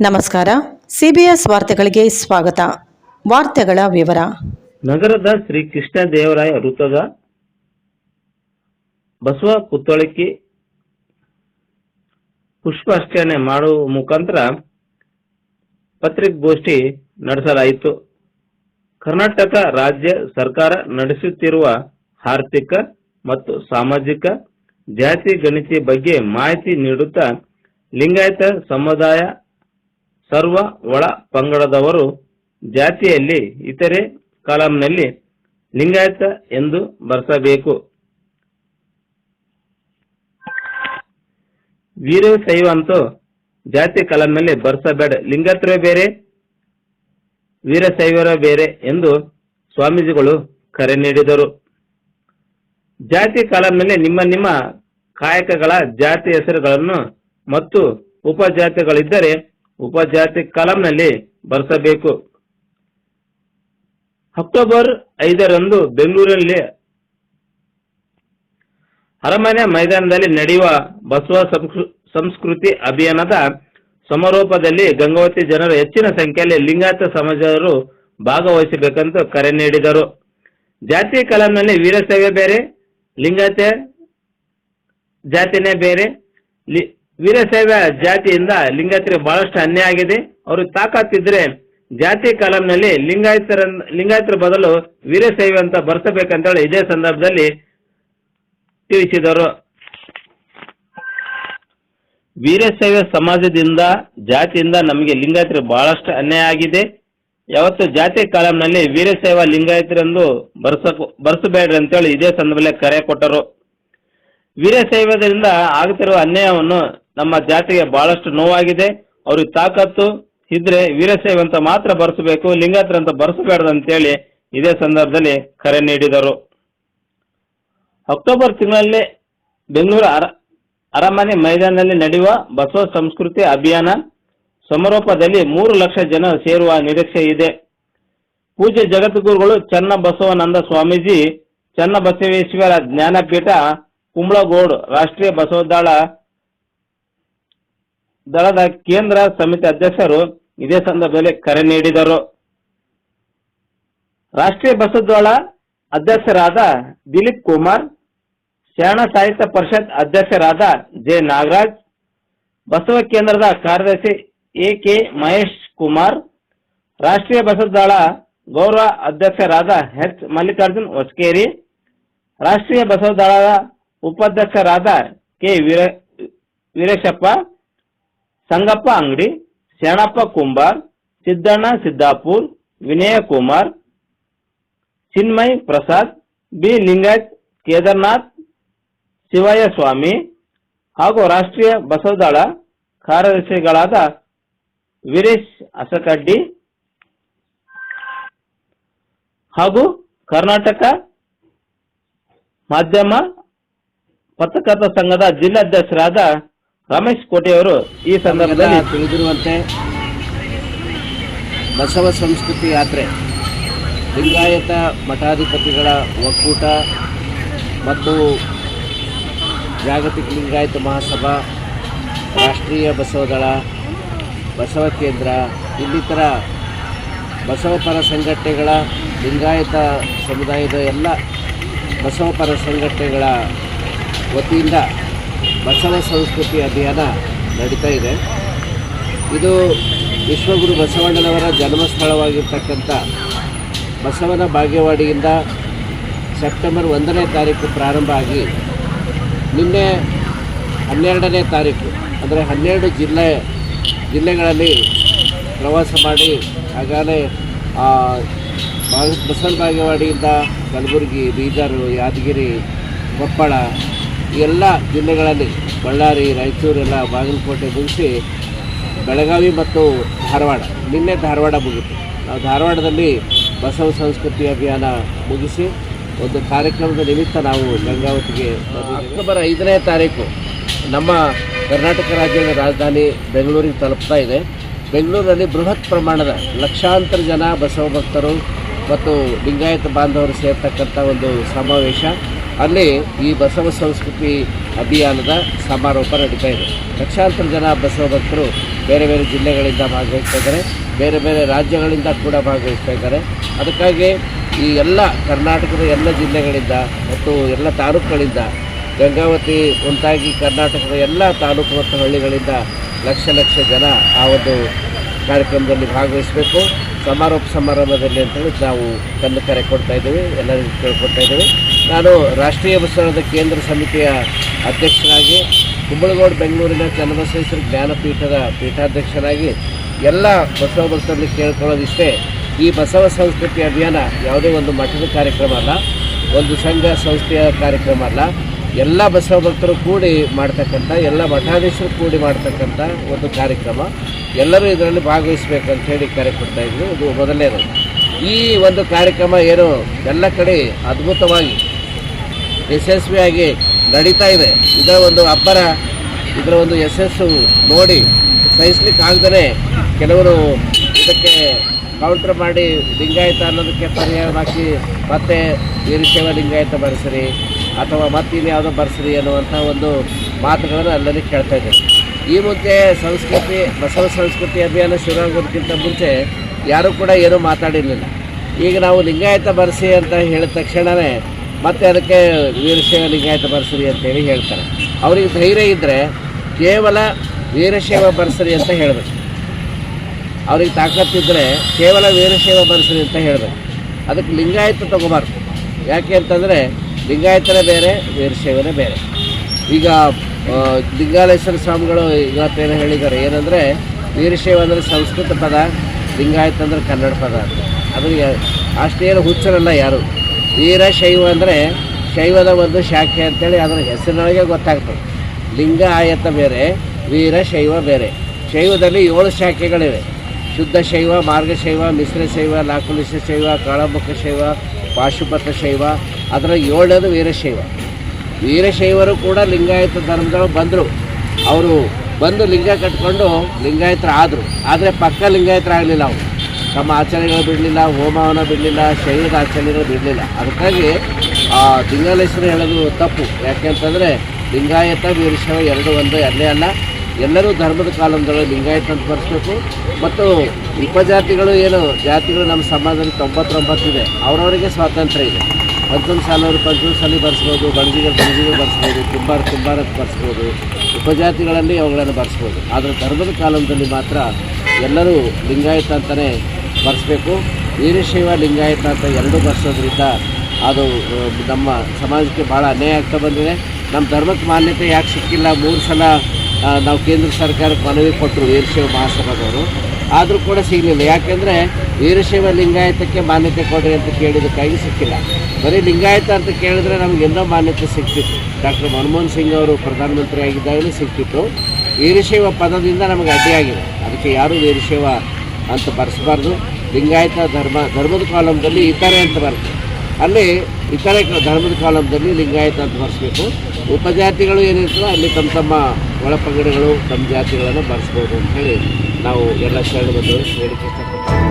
ನಮಸ್ಕಾರ. ಸಿಬಿಎಸ್ ವಾರ್ತೆಗಳಿಗೆ ಸ್ವಾಗತ. ವಾರ್ತೆಗಳ ವಿವರ. ನಗರದ ಶ್ರೀ ಕೃಷ್ಣ ದೇವರಾಯ ವೃತ್ತದ ಬಸವ ಪುತ್ಥಳಿಕೆ ಪುಷ್ಪಾರ್ಚನೆ ಮಾಡುವ ಮುಖಾಂತರ ಪತ್ರಿಕಾಗೋಷ್ಠಿ ನಡೆಸಲಾಯಿತು. ಕರ್ನಾಟಕ ರಾಜ್ಯ ಸರ್ಕಾರ ನಡೆಸುತ್ತಿರುವ ಆರ್ಥಿಕ ಮತ್ತು ಸಾಮಾಜಿಕ ಜಾತಿ ಗಣಿತಿ ಬಗ್ಗೆ ಮಾಹಿತಿ ನೀಡುತ್ತಾ ಲಿಂಗಾಯತ ಸಮುದಾಯ ಸರ್ವ ಒಳ ಪಂಗಡದವರು ಜಾತಿಯಲ್ಲಿ ಇತರೆ ಕಾಲಂನಲ್ಲಿ ಲಿಂಗಾಯತ ಎಂದು ಬರೆಸಬೇಕು. ವೀರಶೈವ ಅಂತೂ ಜಾತಿ ಕಾಲಂನಲ್ಲಿ ಬರೆಸಬೇಡ. ಲಿಂಗತ್ರ ಬೇರೆ ವೀರಶೈವರ ಬೇರೆ ಎಂದು ಸ್ವಾಮೀಜಿಗಳು ಕರೆ ನೀಡಿದರು. ಜಾತಿ ಕಾಲಂನಲ್ಲಿ ನಿಮ್ಮ ನಿಮ್ಮ ಕಾಯಕಗಳ ಜಾತಿ ಹೆಸರುಗಳನ್ನು ಮತ್ತು ಉಪಜಾತಿಗಳಿದ್ದರೆ ಉಪಜಾತಿ ಕಲಂನಲ್ಲಿ ಬರೆಸಬೇಕು. ಅಕ್ಟೋಬರ್ ಐದರಂದು ಬೆಂಗಳೂರಿನಲ್ಲಿ ಅರಮನೆ ಮೈದಾನದಲ್ಲಿ ನಡೆಯುವ ಬಸವ ಸಂಸ್ಕೃ- ಸಂಸ್ಕೃತಿ ಅಭಿಯಾನದ ಸಮಾರೋಪದಲ್ಲಿ ಗಂಗಾವತಿ ಜನರು ಹೆಚ್ಚಿನ ಸಂಖ್ಯೆಯಲ್ಲಿ ಲಿಂಗಾಯತ ಸಮಾಜರು ಭಾಗವಹಿಸಬೇಕೆಂದು ಕರೆ ನೀಡಿದರು. ಜಾತಿ ಕಲಾಂನಲ್ಲಿ ವೀರಸೇವೆ ಬೇರೆ, ಲಿಂಗಾಯತ ಜಾತಿನೇ ಬೇರೆ ವೀರಶೈವ ಜಾತಿಯಿಂದ ಲಿಂಗಾಯತರಿಗೆ ಬಹಳಷ್ಟು ಅನ್ಯಾಯ ಆಗಿದೆ. ಅವರು ತಾಕತ್ತಿದ್ರೆ ಜಾತಿ ಕಾಲಂನಲ್ಲಿ ಲಿಂಗಾಯತರ ಲಿಂಗಾಯತರ ಬದಲು ವೀರಶೈವ ಅಂತ ಬರ್ಸಬೇಕಂತೇಳಿ ಇದೇ ಸಂದರ್ಭದಲ್ಲಿ ತಿಳಿಸಿದರು. ವೀರಶೈವ ಸಮಾಜದಿಂದ, ಜಾತಿಯಿಂದ ನಮಗೆ ಲಿಂಗಾಯತರಿಗೆ ಬಹಳಷ್ಟು ಅನ್ಯಾಯ ಆಗಿದೆ. ಯಾವತ್ತು ಜಾತಿ ಕಾಲಂನಲ್ಲಿ ವೀರಶೈವ ಲಿಂಗಾಯತರೆಂದು ಬರ್ಸಕ್ ಬರ್ಸಬೇಡ್ರಿ ಅಂತೇಳಿ ಇದೇ ಸಂದರ್ಭದಲ್ಲಿ ಕರೆ ಕೊಟ್ಟರು. ವೀರಶೈವದಿಂದ ಆಗುತ್ತಿರುವ ಅನ್ಯಾಯವನ್ನು ನಮ್ಮ ಜಾತಿಗೆ ಬಹಳಷ್ಟು ನೋವಾಗಿದೆ. ಅವ್ರಿಗೆ ತಾಕತ್ತು ಇದ್ರೆ ವೀರಶೈವ ಅಂತ ಮಾತ್ರ ಬರೆಸಬೇಕು ಲಿಂಗಾತ್ರ ಅಂತ ಬರ್ಸಬೇಡ್ದು ಅಂತೇಳಿ ಇದೇ ಸಂದರ್ಭದಲ್ಲಿ ಕರೆ ನೀಡಿದರು. ಅಕ್ಟೋಬರ್ ತಿಂಗಳಲ್ಲಿ ಬೆಂಗಳೂರು ಅರ, ಅರಮನೆ ಮೈದಾನದಲ್ಲಿ ನಡೆಯುವ ಬಸವ ಸಂಸ್ಕೃತಿ ಅಭಿಯಾನ, ಸಮಾರೋಪದಲ್ಲಿ ಮೂರು ಲಕ್ಷ ಜನ ಸೇರುವ ನಿರೀಕ್ಷೆ ಇದೆ. ಪೂಜ್ಯ ಜಗದ್ಗುರುಗಳು ಚನ್ನ ಬಸವಾನಂದ ಸ್ವಾಮೀಜಿ ಚನ್ನ ಬಸವೇಶ್ವರ ಜ್ಞಾನಪೀಠ, ಕುಂಬಳಗೋಡ್ ರಾಷ್ಟ್ರೀಯ ಬಸವ ದಳ ದಳದ ಕೇಂದ್ರ ಸಮಿತಿ ಅಧ್ಯಕ್ಷರು ಇದೇ ಸಂದರ್ಭದಲ್ಲಿ ಕರೆ ನೀಡಿದರು. ರಾಷ್ಟ್ರೀಯ ಬಸವದಳ ಅಧ್ಯಕ್ಷರಾದ ದಿಲೀಪ್ ಕುಮಾರ್ ಶರಣ ಸಾಹಿತ್ಯ ಪರಿಷತ್ ಅಧ್ಯಕ್ಷರಾದ ಜೆ ನಾಗರಾಜ್, ಬಸವ ಕೇಂದ್ರದ ಕಾರ್ಯದರ್ಶಿ ಎ ಕೆ ಮಹೇಶ್ ಕುಮಾರ್, ರಾಷ್ಟ್ರೀಯ ಬಸವದಳ ಗೌರವ ಅಧ್ಯಕ್ಷರಾದ ಎಚ್ ಮಲ್ಲಿಕಾರ್ಜುನ್ ಹೊಸಕೇರಿ, ರಾಷ್ಟ್ರೀಯ ಬಸವದಳದ ಉಪಾಧ್ಯಕ್ಷರಾದ ಕೆ ವೀರ ವೀರೇಶಪ್ಪ ಸಂಗಪ್ಪ ಅಂಗಡಿ, ಶರಣಪ್ಪ ಕುಂಬಾರ್, ಸಿದ್ದಣ್ಣ ಸಿದ್ದಾಪುರ್ ವಿನಯ ಕುಮಾರ್ ಚಿನ್ಮಯ್ ಪ್ರಸಾದ್, ಬಿ. ಲಿಂಗಾಯತ್ ಕೇದಾರ್ನಾಥ್, ಶಿವಯ್ಯ ಸ್ವಾಮಿ ಹಾಗೂ ರಾಷ್ಟ್ರೀಯ ಬಸವದಳ ಕಾರ್ಯದರ್ಶಿಗಳಾದ ವೀರೇಶ್ ಅಸಕಡ್ಡಿ ಹಾಗೂ ಕರ್ನಾಟಕ ಮಾಧ್ಯಮ ಪತ್ರಕರ್ತ ಸಂಘದ ಜಿಲ್ಲಾಧ್ಯಕ್ಷರಾದ ರಮೇಶ್ ಕೋಟೆಯವರು ಈ ಸಂದರ್ಭದಲ್ಲಿ ತಿಳಿದಿರುವಂತೆ ಬಸವ ಸಂಸ್ಕೃತಿ ಯಾತ್ರೆ, ಲಿಂಗಾಯತ ಮಠಾಧಿಪತಿಗಳ ಒಕ್ಕೂಟ ಮತ್ತು ಜಾಗತಿಕ ಲಿಂಗಾಯತ ಮಹಾಸಭಾ, ರಾಷ್ಟ್ರೀಯ ಬಸವದಳ ಬಸವ ಕೇಂದ್ರ, ಇನ್ನಿತರ ಬಸವಪರ ಸಂಘಟನೆಗಳ, ಲಿಂಗಾಯತ ಸಮುದಾಯದ ಎಲ್ಲ ಬಸವಪರ ಸಂಘಟನೆಗಳ ವತಿಯಿಂದ ಬಸವ ಸಂಸ್ಕೃತಿ ಅಭಿಯಾನ ನಡೀತಾ ಇದೆ. ಇದು ವಿಶ್ವಗುರು ಬಸವಣ್ಣನವರ ಜನ್ಮಸ್ಥಳವಾಗಿರ್ತಕ್ಕಂಥ ಬಸವನ ಬಾಗೇವಾಡಿಯಿಂದ ಸೆಪ್ಟೆಂಬರ್ ಒಂದನೇ ತಾರೀಕು ಪ್ರಾರಂಭ ಆಗಿ ನಿನ್ನೆ ಹನ್ನೆರಡನೇ ತಾರೀಕು, ಅಂದರೆ ಹನ್ನೆರಡು ಜಿಲ್ಲೆ, ಜಿಲ್ಲೆಗಳಲ್ಲಿ ಪ್ರವಾಸ ಮಾಡಿ ಹಾಗಾದರೆ ಬಸವನ ಬಾಗೇವಾಡಿಯಿಂದ ಕಲಬುರಗಿ, ಬೀದರ್, ಯಾದಗಿರಿ, ಕೊಪ್ಪಳ ಎಲ್ಲ ಜಿಲ್ಲೆಗಳಲ್ಲಿ ಬಳ್ಳಾರಿ, ರಾಯಚೂರೆಲ್ಲ ಬಾಗಲಕೋಟೆ ಮುಗಿಸಿ ಬೆಳಗಾವಿ ಮತ್ತು ಧಾರವಾಡ. ನಿನ್ನೆ ಧಾರವಾಡ ಮುಗಿತು. ನಾವು ಧಾರವಾಡದಲ್ಲಿ ಬಸವ ಸಂಸ್ಕೃತಿ ಅಭಿಯಾನ ಮುಗಿಸಿ ಒಂದು ಕಾರ್ಯಕ್ರಮದ ನಿಮಿತ್ತ ನಾವು ಗಂಗಾವತಿಗೆ ಅಕ್ಟೋಬರ್ ಐದನೇ ತಾರೀಕು ನಮ್ಮ ಕರ್ನಾಟಕ ರಾಜ್ಯದ ರಾಜಧಾನಿ ಬೆಂಗಳೂರಿಗೆ ತಲುಪ್ತಾ ಇದೆ. ಬೆಂಗಳೂರಿನಲ್ಲಿ ಬೃಹತ್ ಪ್ರಮಾಣದ ಲಕ್ಷಾಂತರ ಜನ ಬಸವ ಭಕ್ತರು ಮತ್ತು ಲಿಂಗಾಯತ ಬಾಂಧವರು ಸೇರ್ತಕ್ಕಂಥ ಒಂದು ಸಮಾವೇಶ. ಅಲ್ಲಿ ಈ ಬಸವ ಸಂಸ್ಕೃತಿ ಅಭಿಯಾನದ ಸಮಾರೋಪ ನಡೀತಾ ಇದೆ. ಲಕ್ಷಾಂತರ ಜನ ಬಸವ ಭಕ್ತರು ಬೇರೆ ಬೇರೆ ಜಿಲ್ಲೆಗಳಿಂದ ಭಾಗವಹಿಸ್ತಾ ಇದ್ದಾರೆ. ಬೇರೆ ಬೇರೆ ರಾಜ್ಯಗಳಿಂದ ಕೂಡ ಭಾಗವಹಿಸ್ತಾ ಇದ್ದಾರೆ. ಅದಕ್ಕಾಗಿ ಈ ಎಲ್ಲ ಕರ್ನಾಟಕದ ಎಲ್ಲ ಜಿಲ್ಲೆಗಳಿಂದ ಮತ್ತು ಎಲ್ಲ ತಾಲೂಕುಗಳಿಂದ, ಗಂಗಾವತಿ ಉಂಟಾಗಿ ಕರ್ನಾಟಕದ ಎಲ್ಲ ತಾಲೂಕು ಮತ್ತು ಹಳ್ಳಿಗಳಿಂದ ಲಕ್ಷ ಲಕ್ಷ ಜನ ಆ ಒಂದು ಕಾರ್ಯಕ್ರಮದಲ್ಲಿ ಭಾಗವಹಿಸಬೇಕು. ಸಮಾರೋಪ ಸಮಾರಂಭದಲ್ಲಿ ಅಂತೇಳಿ ನಾವು ಕಣ್ಣು ಕರೆ ಕೊಡ್ತಾ ಇದ್ದೀವಿ. ಎಲ್ಲರಿಗೂ ಕೇಳ್ಕೊಡ್ತಾ ಇದ್ದೀವಿ. ನಾನು ರಾಷ್ಟ್ರೀಯ ಬಸವಣ್ಣದ ಕೇಂದ್ರ ಸಮಿತಿಯ ಅಧ್ಯಕ್ಷರಾಗಿ ಕುಂಬಳಗೋಡು ಬೆಂಗಳೂರಿನ ಚನ್ನಬಸವೇಶ್ವರ ಜ್ಞಾನಪೀಠದ ಪೀಠಾಧ್ಯಕ್ಷರಾಗಿ ಎಲ್ಲ ಬಸವ ಬಸವಲ್ಲಿ ಕೇಳ್ಕೊಳ್ಳೋದಿಷ್ಟೇ, ಈ ಬಸವ ಸಂಸ್ಕೃತಿ ಅಭಿಯಾನ ಯಾವುದೇ ಒಂದು ಮಠದ ಕಾರ್ಯಕ್ರಮ ಅಲ್ಲ, ಒಂದು ಸಂಘ ಸಂಸ್ಥೆಯ ಕಾರ್ಯಕ್ರಮ ಅಲ್ಲ. ಎಲ್ಲ ಬಸವ ಭಕ್ತರು ಕೂಡಿ ಮಾಡ್ತಕ್ಕಂಥ, ಎಲ್ಲ ಮಠಾಧೀಶರು ಕೂಡಿ ಮಾಡ್ತಕ್ಕಂಥ ಒಂದು ಕಾರ್ಯಕ್ರಮ. ಎಲ್ಲರೂ ಇದರಲ್ಲಿ ಭಾಗವಹಿಸಬೇಕಂತ ಹೇಳಿ ಕರೆ ಕೊಡ್ತಾಯಿದ್ರು ಇದು ಮೊದಲನೇದು. ಈ ಒಂದು ಕಾರ್ಯಕ್ರಮ ಏನು ಎಲ್ಲ ಕಡೆ ಅದ್ಭುತವಾಗಿ ಯಶಸ್ವಿಯಾಗಿ ನಡೀತಾ ಇದೆ. ಇದರ ಒಂದು ಅಬ್ಬರ ಇದರ ಒಂದು ಯಶಸ್ಸು ನೋಡಿ, ಸಹಿಸ್ಲಿಕ್ಕೆ ಆಗದೇ ಕೆಲವರು ಇದಕ್ಕೆ ಕೌಂಟರ್ ಮಾಡಿ ಲಿಂಗಾಯತ ಅನ್ನೋದಕ್ಕೆ ಪರಿಹಾರ ಹಾಕಿ ಮತ್ತೆ ವೀರಶೈವ ಲಿಂಗಾಯತ ಬರೆಸ್ರಿ ಅಥವಾ ಮತ್ತೆ ಇನ್ಯಾವುದೋ ಬರೆಸ್ರಿ ಅನ್ನುವಂಥ ಒಂದು ಮಾತುಗಳನ್ನು ಅಲ್ಲಲ್ಲಿ ಕೇಳ್ತಾ ಇದ್ದಾರೆ ಈ ಮುಂಚೆ ಸಂಸ್ಕೃತಿ, ಬಸವ ಸಂಸ್ಕೃತಿ ಅಭಿಯಾನ ಶುರುವಾಗೋದಕ್ಕಿಂತ ಮುಂಚೆ ಯಾರೂ ಕೂಡ ಏನೂ ಮಾತಾಡಿರಲಿಲ್ಲ. ಈಗ ನಾವು ಲಿಂಗಾಯತ ಬರೆಸಿ ಅಂತ ಹೇಳಿದ ತಕ್ಷಣವೇ ಮತ್ತೆ ಅದಕ್ಕೆ ವೀರಶೈವ ಲಿಂಗಾಯತ ಬರ್ಸರಿ ಅಂತೇಳಿ ಹೇಳ್ತಾರೆ. ಅವ್ರಿಗೆ ಧೈರ್ಯ ಇದ್ದರೆ ಕೇವಲ ವೀರಶೈವ ಬರ್ಸರಿ ಅಂತ ಹೇಳಬೇಕು. ಅವ್ರಿಗೆ ತಾಕತ್ತಿದ್ದರೆ ಕೇವಲ ವೀರಶೈವ ಬರ್ಸರಿ ಅಂತ ಹೇಳಬೇಕು. ಅದಕ್ಕೆ ಲಿಂಗಾಯತ ತಗೋಬಾರ್ದು. ಯಾಕೆ ಅಂತಂದರೆ ಲಿಂಗಾಯತನೇ ಬೇರೆ, ವೀರಶೈವನೇ ಬೇರೆ. ಈಗ ಲಿಂಗಾಲೇಶ್ವರ ಸ್ವಾಮಿಗಳು ಇವತ್ತೇನು ಹೇಳಿದ್ದಾರೆ. ಏನಂದರೆ ವೀರಶೈವ ಅಂದರೆ ಸಂಸ್ಕೃತ ಪದ, ಲಿಂಗಾಯತ ಅಂದರೆ ಕನ್ನಡ ಪದ ಅಂತ. ಅದು ಯಾ- ಅಷ್ಟೇನು ಹುಚ್ಚರಲ್ಲ ಯಾರು. ವೀರಶೈವ ಅಂದರೆ ಶೈವದ ಒಂದು ಶಾಖೆ ಅಂತೇಳಿ ಅದರ ಹೆಸರಿನೊಳಗೆ ಗೊತ್ತಾಗ್ತದೆ. ಲಿಂಗ ಆಯತ ಬೇರೆ, ವೀರ ಶೈವ ಬೇರೆ. ಶೈವದಲ್ಲಿ ಏಳು ಶಾಖೆಗಳಿವೆ. ಶುದ್ಧ ಶೈವ ಮಾರ್ಗಶೈವ ಮಿಶ್ರ ಶೈವ ನಾಕುಲಿಶ ಶೈವ, ಕಾಳಮುಖ ಶೈವ, ಪಾಶುಪತ ಶೈವ, ಅದರ ಏಳನೇದು ವೀರಶೈವ ವೀರಶೈವರು ಕೂಡ ಲಿಂಗಾಯತ ಧರ್ಮದೊಳಗೆ ಬಂದರು. ಅವರು ಬಂದು ಲಿಂಗ ಕಟ್ಕೊಂಡು ಲಿಂಗಾಯತರ ಆದರು ಆದರೆ ಪಕ್ಕ ಲಿಂಗಾಯತರಾಗಲಿಲ್ಲ ಅವರು. ತಮ್ಮ ಆಚರಣೆಗಳು ಬಿಡಲಿಲ್ಲ, ಹೋಮವನ್ನು ಬಿಡಲಿಲ್ಲ ಶೈವದ ಆಚರಣೆಗಳು ಬಿಡಲಿಲ್ಲ. ಅದಕ್ಕಾಗಿ, ಆ ಲಿಂಗಾಲೇಶ್ವರ ಹೇಳೋದು ತಪ್ಪು. ಯಾಕೆಂತಂದರೆ ಲಿಂಗಾಯತ ವೀರಶೈವ ಎರಡು ಒಂದು ಎರಡೇ ಅಲ್ಲ. ಎಲ್ಲರೂ ಧರ್ಮದ ಕಾಲಂದೊಳಗೆ ಲಿಂಗಾಯತ ಅಂತ ಬರೆಸ್ಬೇಕು. ಮತ್ತು ಉಪಜಾತಿಗಳು ಏನು? ಜಾತಿಗಳು ನಮ್ಮ ಸಮಾಜದಲ್ಲಿ ತೊಂಬತ್ತೊಂಬತ್ತಿದೆ ಅವರವರಿಗೆ ಸ್ವಾತಂತ್ರ್ಯ ಇದೆ. ಪಂಚಮ ಸಾಲವರು ಪಂಚಮ ಸಾಲಿ ಬರೆಸ್ಬೋದು ಬಣಜಿಗೆ ಬಣಜಿಗೆ ಬರೆಸ್ಬೋದು, ಕುಂಬಾರ ಕುಂಬಾರಕ್ಕೆ ಬರೆಸ್ಬೋದು, ಉಪಜಾತಿಗಳಲ್ಲಿ ಅವುಗಳನ್ನು ಬರೆಸ್ಬೋದು. ಆದರೆ ಧರ್ಮದ ಕಾಲದಲ್ಲಿ ಮಾತ್ರ ಎಲ್ಲರೂ ಲಿಂಗಾಯತ ಅಂತಲೇ ಬರ್ಸ್ಬೇಕು ವೀರಶೈವ ಲಿಂಗಾಯತ ಅಂತ ಎರಡೂ ಬರೆಸೋದ್ರಿಂದ ಅದು ನಮ್ಮ ಸಮಾಜಕ್ಕೆ ಭಾಳ ಅನ್ಯಾಯ ಆಗ್ತಾ ಬಂದಿದೆ. ನಮ್ಮ ಧರ್ಮಕ್ಕೆ ಮಾನ್ಯತೆ ಯಾಕೆ ಸಿಕ್ಕಿಲ್ಲ? ಮೂರು ಸಲ ನಾವು ಕೇಂದ್ರ ಸರ್ಕಾರಕ್ಕೆ ಮನವಿ ಕೊಟ್ಟರು ವೀರಶೈವ ಮಹಾಸಭಾದವರು. ಆದರೂ ಕೂಡ ಸಿಗಲಿಲ್ಲ. ಯಾಕೆಂದರೆ ವೀರಶೈವ ಲಿಂಗಾಯತಕ್ಕೆ ಮಾನ್ಯತೆ ಕೊಡ್ರಿ ಅಂತ ಕೇಳಿದ್ದಕ್ಕಾಗಿ ಸಿಕ್ಕಿಲ್ಲ. ಬರೀ ಲಿಂಗಾಯತ ಅಂತ ಕೇಳಿದ್ರೆ ನಮ್ಗೆ ಎಂದೋ ಮಾನ್ಯತೆ ಸಿಕ್ತಿತ್ತು. ಡಾಕ್ಟರ್ ಮನಮೋಹನ್ ಸಿಂಗ್ ಅವರು ಪ್ರಧಾನಮಂತ್ರಿ ಆಗಿದ್ದಾಗಲೂ ಸಿಕ್ತಿತ್ತು. ವೀರಶೈವ ಪದದಿಂದ ನಮಗೆ ಅಡ್ಡಿಯಾಗಿದೆ ಅದಕ್ಕೆ ಯಾರೂ ವೀರಶೈವ ಅಂತ ಬರೆಸಬಾರ್ದು. ಲಿಂಗಾಯತ ಧರ್ಮ, ಧರ್ಮದ ಕಾಲಮ್ದಲ್ಲಿ ಇತರೆ ಅಂತ ಬರುತ್ತೆ. ಅಲ್ಲಿ ಇತರೆ ಧರ್ಮದ ಕಾಲಮ್ದಲ್ಲಿ ಲಿಂಗಾಯತ ಅಂತ ಬರೆಸ್ಬೇಕು. ಉಪಜಾತಿಗಳು ಏನಿರ್ತದೋ ಅಲ್ಲಿ ತಮ್ಮ ತಮ್ಮ ಒಳಪಂಗಡಗಳು, ತಮ್ಮ ಜಾತಿಗಳನ್ನು ಬರೆಸ್ಬೋದು ಅಂತ ಹೇಳಿ ನಾವು ಎಲ್ಲ ಶರಣ ಬಂದವರು ಹೇಳಿಕೆ ಇಷ್ಟಪಡ್ತೀವಿ.